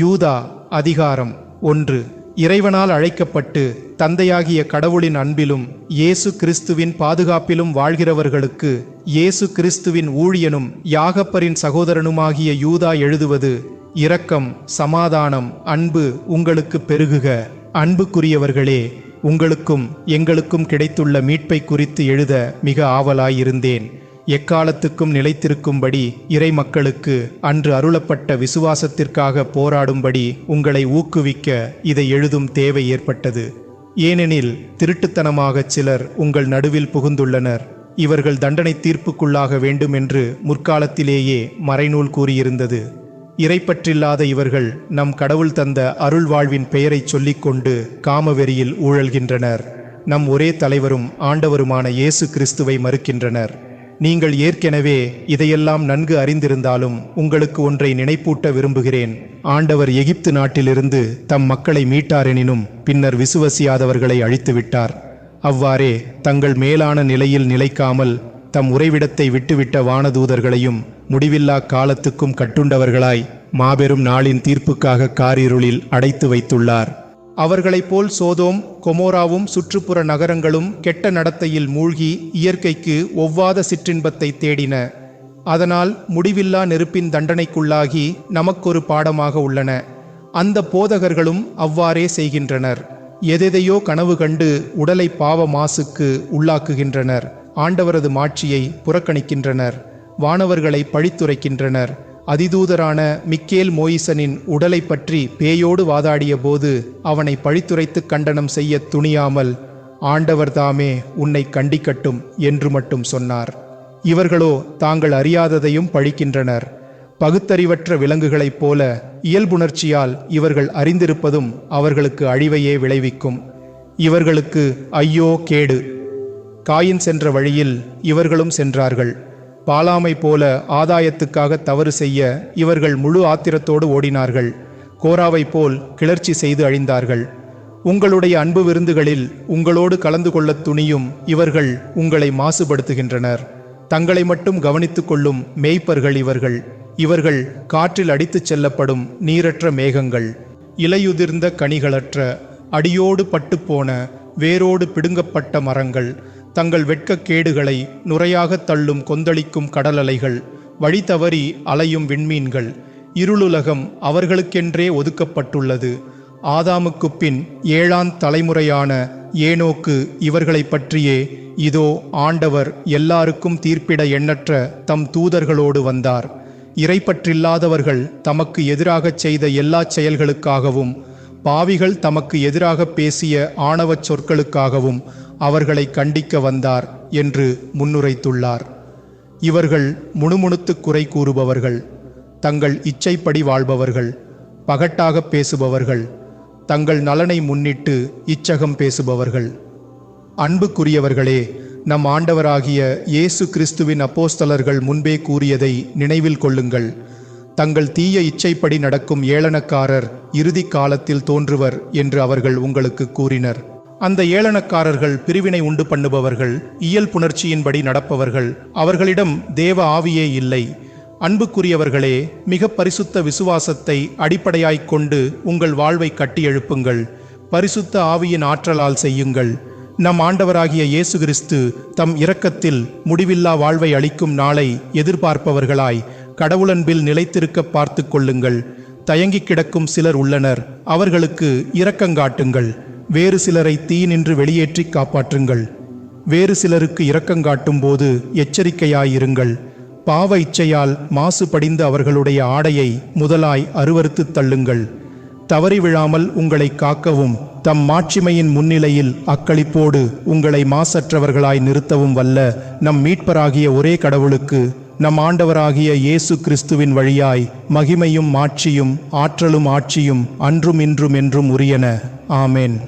யூதா அதிகாரம் ஒன்று. இறைவனால் அழைக்கப்பட்டு தந்தையாகிய கடவுளின் அன்பிலும் இயேசு கிறிஸ்துவின் பாதுகாப்பிலும் வாழ்கிறவர்களுக்கு இயேசு கிறிஸ்துவின் ஊழியனும் யாகப்பரின் சகோதரனுமாகிய யூதா எழுதுவது இரக்கம் சமாதானம் அன்பு உங்களுக்கு பெருகுக. அன்புக்குரியவர்களே உங்களுக்கும் எங்களுக்கும் கிடைத்துள்ள மீட்பை குறித்து எழுத மிக ஆவலாயிருந்தேன். எக்காலத்துக்கும் நிலைத்திருக்கும்படி இறை மக்களுக்கு அன்று அருளப்பட்ட விசுவாசத்திற்காக போராடும்படி உங்களை ஊக்குவிக்க இதை எழுதும் தேவை ஏற்பட்டது. ஏனெனில் திருட்டுத்தனமாகச் சிலர் உங்கள் நடுவில் புகுந்துள்ளனர். இவர்கள் தண்டனை தீர்ப்புக்குள்ளாக வேண்டும் என்று முற்காலத்திலேயே மறைநூல் கூறியிருந்தது. இறைப்பற்றில்லாத இவர்கள் நம் கடவுள் தந்த அருள் வாழ்வின் பெயரைச் சொல்லிக்கொண்டு காமவெறியில் ஊழல்கின்றனர். நம் ஒரே தலைவரும் ஆண்டவருமான இயேசு கிறிஸ்துவை மறுக்கின்றனர். நீங்கள் ஏற்கெனவே இதையெல்லாம் நன்கு அறிந்திருந்தாலும் உங்களுக்கு ஒன்றை நினைப்பூட்ட விரும்புகிறேன். ஆண்டவர் எகிப்து நாட்டிலிருந்து தம் மக்களை மீட்டாரெனினும் பின்னர் விசுவசியாதவர்களை அழித்துவிட்டார். அவ்வாறே தங்கள் மேலான நிலையில் நிலைக்காமல் தம் உறைவிடத்தை விட்டுவிட்ட வானதூதர்களையும் முடிவில்லா காலத்துக்கும் கட்டுண்டவர்களாய் மாபெரும் நாளின் தீர்ப்புக்காக காரிருளில் அடைத்து வைத்துள்ளார். அவர்களைப் போல் சோதோம் கொமோராவும் சுற்றுப்புற நகரங்களும் கெட்ட நடத்தையில் மூழ்கி இயற்கைக்கு ஒவ்வாத சிற்றின்பத்தை தேடின. அதனால் முடிவில்லா நெருப்பின் தண்டனைக்குள்ளாகி நமக்கொரு பாடமாக உள்ளன. அந்த போதகர்களும் அவ்வாறே செய்கின்றனர். எதெதையோ கனவு கண்டு உடலை பாவ மாசுக்கு உள்ளாக்குகின்றனர். ஆண்டவரது மாட்சியை புறக்கணிக்கின்றனர். வானவர்களை பழித்துரைக்கின்றனர். அதிதூதரான மிக்கேல் மோயிசனின் உடலை பற்றி பேயோடு வாதாடிய போது அவனை பழித்துரைத்து கண்டனம் செய்ய துணியாமல் ஆண்டவர்தாமே உன்னை கண்டிக்கட்டும் என்று மட்டும் சொன்னார். இவர்களோ தாங்கள் அறியாததையும் பழிக்கின்றனர். பகுத்தறிவற்ற விலங்குகளைப் போல இயல்புணர்ச்சியால் இவர்கள் அறிந்திருப்பதும் அவர்களுக்கு அழிவையே விளைவிக்கும். இவர்களுக்கு ஐயோ கேடு! காயின் சென்ற வழியில் இவர்களும் சென்றார்கள். பாலாமை போல ஆதாயத்துக்காக தவறு செய்ய இவர்கள் முழு ஆத்திரத்தோடு ஓடினார்கள். கோராவைப் போல் கிளர்ச்சி செய்து அழிந்தார்கள். உங்களுடைய அன்பு விருந்துகளில் உங்களோடு கலந்து கொள்ள துணியும் இவர்கள் உங்களை மாசுபடுத்துகின்றனர். தங்களை மட்டும் கவனித்துக் கொள்ளும் மேய்ப்பர்கள் இவர்கள். இவர்கள் காற்றில் அடித்துச் செல்லப்படும் நீரற்ற மேகங்கள். இலையுதிர்ந்த கனிகளற்ற அடியோடு பட்டுப்போன வேரோடு பிடுங்கப்பட்ட மரங்கள். தங்கள் வெட்கக்கேடுகளை நுரையாகத் தள்ளும் கொந்தளிக்கும் கடலலைகள் வழி தவறி அலையும் விண்மீன்கள் இருளுலகம் அவர்களுக்கென்றே ஒதுக்கப்பட்டுள்ளது. ஆதாமுக்குப் பின் ஏழாம் தலைமுறையான ஏனோக்கு இவர்களைப் பற்றியே இதோ ஆண்டவர் எல்லாருக்கும் தீர்ப்பிட எண்ணற்ற தம் தூதர்களோடு வந்தார். இறைப்பற்றில்லாதவர்கள் தமக்கு எதிராகச் செய்த எல்லாச் செயல்களுக்காகவும் பாவிகள் தமக்கு எதிராக பேசிய ஆணவச் சொற்களுக்காகவும் அவர்களை கண்டிக்க வந்தார் என்று முன்னுரைத்துள்ளார். இவர்கள் முணுமுணுத்து குறை கூறுபவர்கள் தங்கள் இச்சைப்படி வாழ்பவர்கள் பகட்டாக பேசுபவர்கள் தங்கள் நலனை முன்னிட்டு இச்சகம் பேசுபவர்கள். அன்புக்குரியவர்களே நம் ஆண்டவராகிய இயேசு கிறிஸ்துவின் அப்போஸ்தலர்கள் முன்பே கூறியதை நினைவில் கொள்ளுங்கள். தங்கள் தீய இச்சைப்படி நடக்கும் ஏளனக்காரர் இறுதி காலத்தில் தோன்றுவர் என்று அவர்கள் உங்களுக்கு கூறினர். அந்த ஏளனக்காரர்கள் பிரிவினை உண்டு பண்ணுபவர்கள் இயல் புணர்ச்சியின்படி நடப்பவர்கள் அவர்களிடம் தேவ ஆவியே இல்லை. அன்புக்குரியவர்களே மிக பரிசுத்த விசுவாசத்தை அடிப்படையாய்க் கொண்டு உங்கள் வாழ்வை கட்டியெழுப்புங்கள். பரிசுத்த ஆவியின் ஆற்றலால் செய்யுங்கள். நம் ஆண்டவராகிய இயேசு கிறிஸ்து தம் இரக்கத்தில் முடிவில்லா வாழ்வை அளிக்கும் நாளை எதிர்பார்ப்பவர்களாய் கடவுளன்பில் நிலைத்திருக்க பார்த்து கொள்ளுங்கள். தயங்கி கிடக்கும் சிலர் உள்ளனர். அவர்களுக்கு இரக்கங்காட்டுங்கள் வேறு சிலரை தீ நின்று வெளியேற்றி காப்பாற்றுங்கள். வேறு சிலருக்கு இரக்கங்காட்டும் போது எச்சரிக்கையாயிருங்கள். பாவ இச்சையால் மாசு படிந்த அவர்களுடைய ஆடையை முதலாய் அருவறுத்து தள்ளுங்கள். தவறி விழாமல் உங்களை காக்கவும். தம் மாட்சிமையின் முன்னிலையில் அக்களிப்போடு உங்களை மாசற்றவர்களாய் நிறுத்தவும் வல்ல நம் மீட்பராகிய ஒரே கடவுளுக்கு நம் ஆண்டவராகிய இயேசு கிறிஸ்துவின் வழியாய் மகிமையும் மாட்சியும் ஆற்றலும் ஆட்சியும் அன்றும் இன்றும் என்றும் உரியன. ஆமேன்.